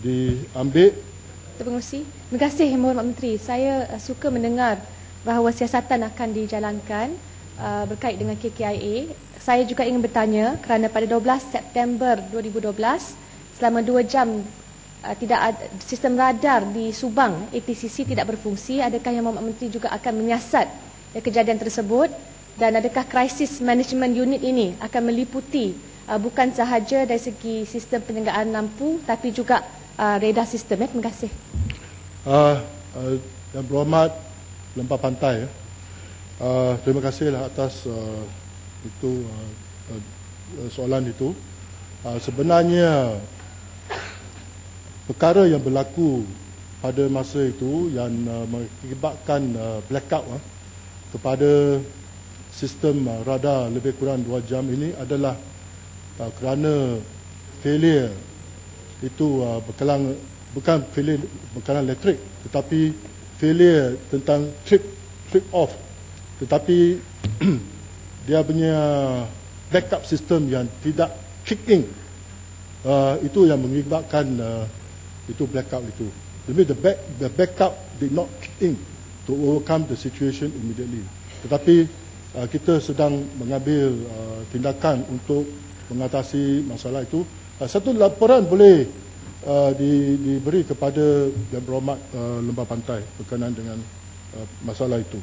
diambil Terpengerusi. Terima kasih Yang Berhormat Menteri. Saya uh, suka mendengar bahawa siasatan akan dijalankan uh, berkait dengan KKIA. Saya juga ingin bertanya kerana pada 12 September 2012 selama 2 jam uh, tidak ada sistem radar di Subang ATCC tidak berfungsi. Adakah Yang Berhormat Menteri juga akan menyiasat ya, kejadian tersebut dan adakah krisis management unit ini akan meliputi uh, bukan sahaja dari segi sistem penyelenggaraan lampu tapi juga uh, radar sistem ya. Terima kasih. uh, uh, Yang Berhormat Lempah Pantai. ya. Uh, terima kasihlah atas uh, itu uh, uh, soalan itu. Uh, sebenarnya perkara yang berlaku pada masa itu yang uh, mengakibatkan uh, blackout uh, kepada sistem uh, radar lebih kurang 2 jam ini adalah uh, kerana failure itu uh, berkelang bukan failure berkelang elektrik tetapi failure tentang trip trip off. Tetapi dia punya backup system yang tidak kick in uh, itu yang mengakibatkan uh, itu blackout itu. Demi the back the backup did not kick in to overcome the situation immediately. Tetapi uh, kita sedang mengambil uh, tindakan untuk mengatasi masalah itu satu laporan boleh uh, di, diberi kepada Yang Berhormat uh, Lembah Pantai berkenaan dengan uh, masalah itu